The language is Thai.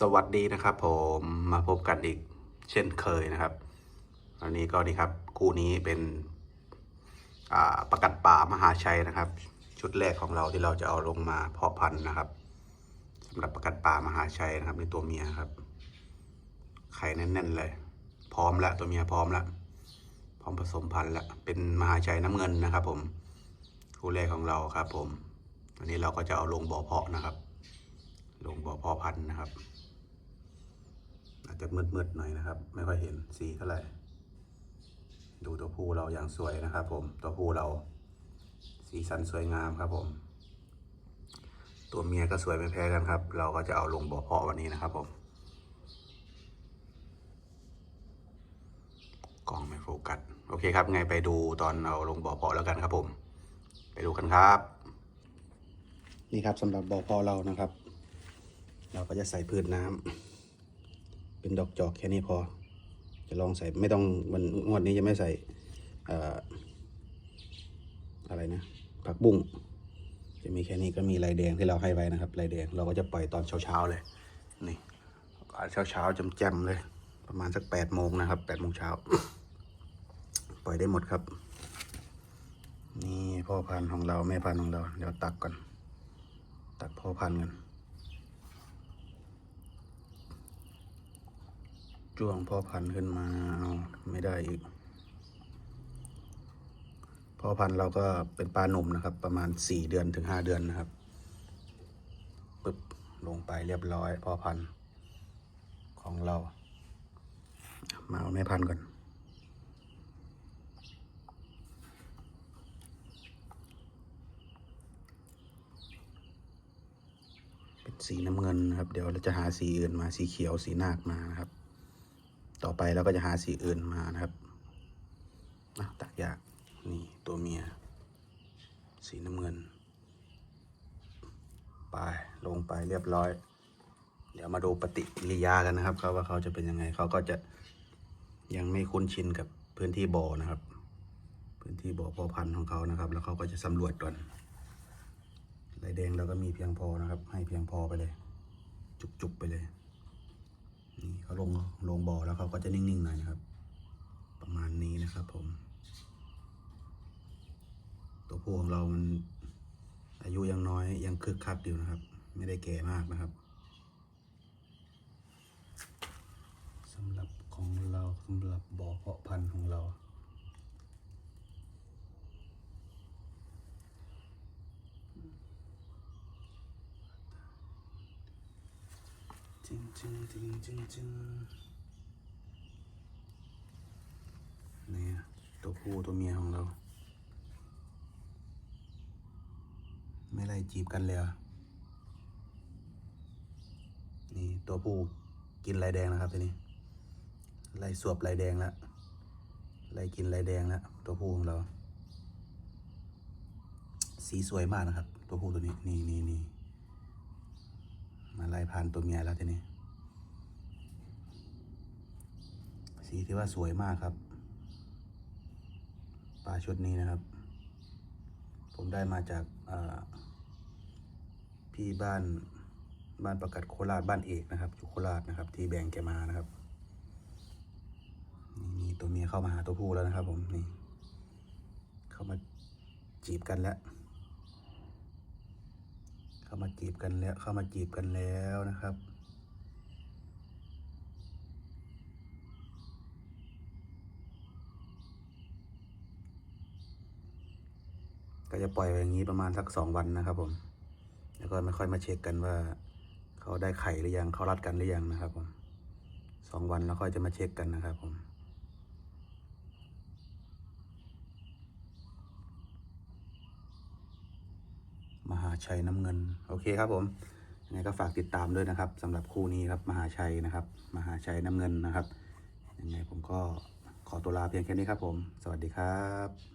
สวัสดีนะครับผมมาพบกันอีกเช่นเคยนะครับวันนี้ก็นี่ครับคู่นี้เป็นประกัดป่ามหาชัยนะครับ ชุดแรกของเราที่เราจะเอาลงมาเพาะพันธุ์นะครับสำหรับประกัดป่ามหาชัยนะครับ ในตัวเมียครับไข่แน่นๆเลย พร้อมแล้วตัวเมียพร้อมแล้วพร้อมผสมพันธุ์แล้วเป็นมหาชัยน้ำเงินนะครับ ผมคู่แรกของเราครับ ผมวันนี้เราก็จะเอาลงบ่อเพาะนะครับ ลงบ่อพาะพันธุ์นะครับ อาจจะมืดๆหน่อยนะครับ ไม่ค่อยเห็นสีเท่าไหร่ ดูตัวผู้เราอย่างสวยนะครับ ผม ตัวผู้เราสีสันสวยงามครับผม ตัวเมียก็สวยไม่แพ้กันครับ เราก็จะเอาลงบ่อเพาะวันนี้นะครับผม กล้องไม่โฟกัส โอเคครับ ไงไปดูตอนเอาลงบ่อเพาะแล้วกันครับผม ไปดูกันครับ นี่ครับสำหรับบ่อเพาะเรานะครับ เราก็จะใส่พืชน้ำเป็นดอกจอกแค่นี้พอ จะลองใส่ไม่ต้องมันงวดนี้จะไม่ใส่เอ่อะไรนะผักบุ้งจะมีแค่นี้ก็มีลายแดงที่เราให้ไว้นะครับลายแดงเราก็จะปล่อยตอนเช้าๆเลยนี่เช้าเช้าๆจำๆเลย ประมาณสักแปดโมงนะครับแปดโมงเช้าปล่อยได้หมดครับ นี่พ่อพันธุ์ของเราแม่พันธุ์ของเรา เดี๋ยวตักก่อน ตักพ่อพันธุ์กัน จ้วงพ่อพันธุ์ขึ้นมาเอาไม่ได้อีกพ่อพันธุ์เราก็เป็นปลาหนุ่มนะครับ ประมาณสี่เดือนถึงห้าเดือนนะครับปึ๊บลงไปเรียบร้อยพ่อพันธุ์ของเรา มาเอาแม่พันธุ์ก่อนเป็นสีน้ำเงินนะครับ เดี๋ยวเราจะหาสีอื่นมาสีเขียวสีนาคมานะครับ ไปเราก็จะหาสีอื่นมานะครับตักยากนี่ตัวเมีย สีน้ำเงิน ไปลงไปเรียบร้อย เดี๋ยวมาดูปฏิกิริยากันนะครับเขาว่าเขาจะเป็นยังไงเขาก็จะยังไม่คุ้นชินกับพื้นที่บ่อนะครับ พื้นที่บ่อเพอพันธุ์ของเขานะครับ แล้วเขาก็จะสำรวจก่อนลายแดงเราก็มีเพียงพอนะครับ ให้เพียงพอไปเลย จุกๆไปเลย นี่เขาลงลงบ่อแล้วเขาก็จะนิ่งๆหน่อยนะครับ ประมาณนี้นะครับผม ตัวผู้ของเรามัน อายุยังน้อยยังคึกคักอยู่นะครับ ไม่ได้แก่มากนะครับสำหรับของเราสำหรับบ่อเพาะพันธุ์ของเรา จริงจริงจริงจริงจริงเนี่ยตัวผู้ตัวเมียของเรา ไม่ไล่จีบกันเลยเหรอนี่ตัวผู้กินลายแดงนะครับทีนี้ไล่สวบลายแดงแล้วไล่กินลายแดงแล้วตัวผู้ของเรา สีสวยมากนะครับ ตัวผู้ตัวนี้นี่นี่นี่ มาไล่ผ่านตัวเมียแล้วทีนี้ สีที่ว่าสวยมากครับ ปลาชุดนี้นะครับ ผมได้มาจากพี่บ้านบ้านประกัดโคราชบ้านเอกนะครับอยู่โคราชนะครับ ที่แบ่งแกมานะครับนี่นี่ตัวเมียเข้ามาหาตัวผู้แล้วนะครับ ผมนี่ เข้ามาจีบกันแล้วามาจีบกันแล้ว เข้ามาจีบกันแล้วนะครับ ก็จะปล่อยอย่างนี้ประมาณสักสองวันนะครับ ผม แล้วก็ไม่ค่อยมาเช็คกันว่า เขาได้ไข่หรือยังเขารัดกันหรือยังนะครับ ผมสองวันแล้วค่อยจะมาเช็คกันนะครับ ผม มหาชัยน้ำเงิน โอเคครับผมยังไงก็ฝากติดตามด้วยนะครับสำหรับคู่นี้ครับมหาชัยนะครับ มหาชัยน้ำเงินนะครับยังไงผมก็ขอตัวลาเพียงแค่นี้ครับผม สวัสดีครับ